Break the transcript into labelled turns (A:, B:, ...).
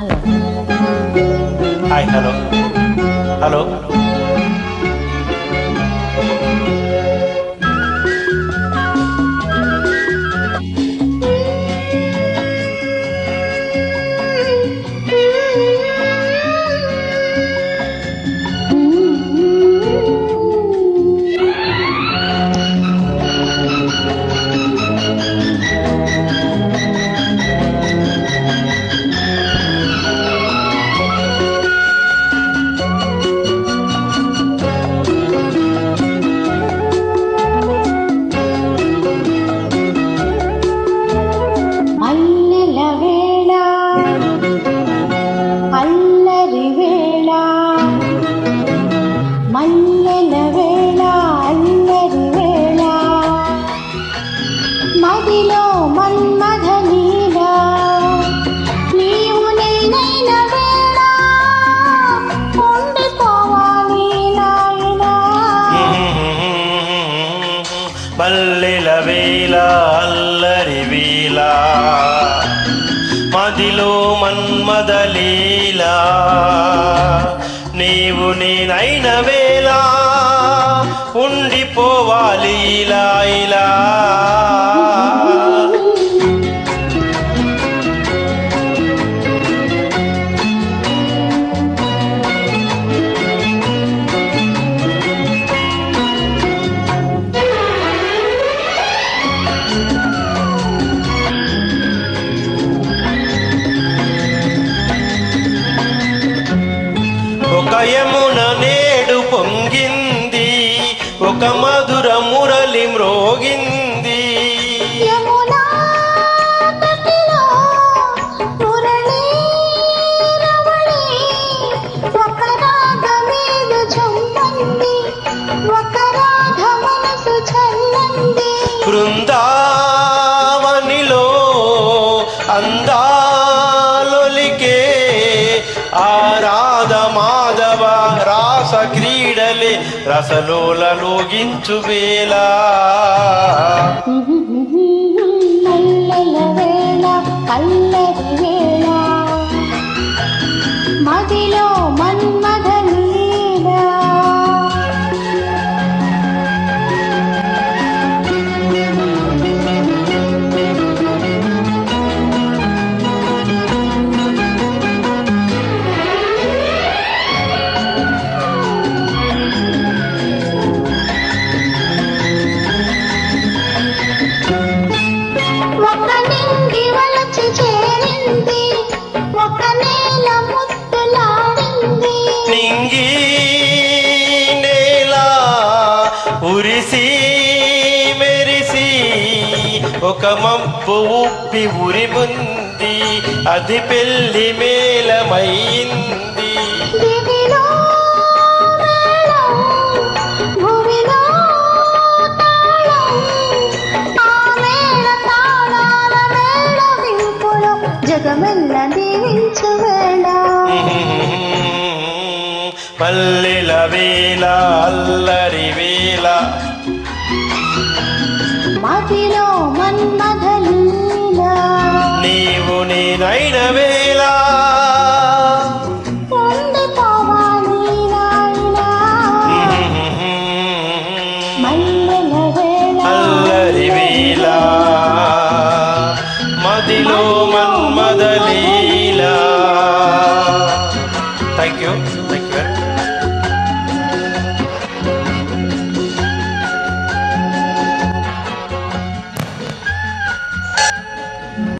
A: Hi, hello. Hello. మదిలో మన్మథ నీలా నీవు నేనైన వేళ ఉండిపోవాలి నాయనా.
B: పల్లెల వేళ అల్లరి వేళ. మదిలో మన్మదలీలా నీవు నేనైన వేళ ఉండిపోవాలి ఇలా ఇలా ಮುಖ ಮಧುರ ಮುರಳಿ ಮೃಗಿಂದ రాస క్రీడలే రసలోలలోగించు వేళ.
A: మల్లెల ఒక
B: మబ్బు ఉప్పి ఉరిముంది అది పెళ్ళి మేళమైంది.
A: జగమెల్ల దీవించు వేళ
B: పల్లెల వేళ అల్లరి వేళ నేనైన వేళ
A: ఉండిపోవాలి నాయనా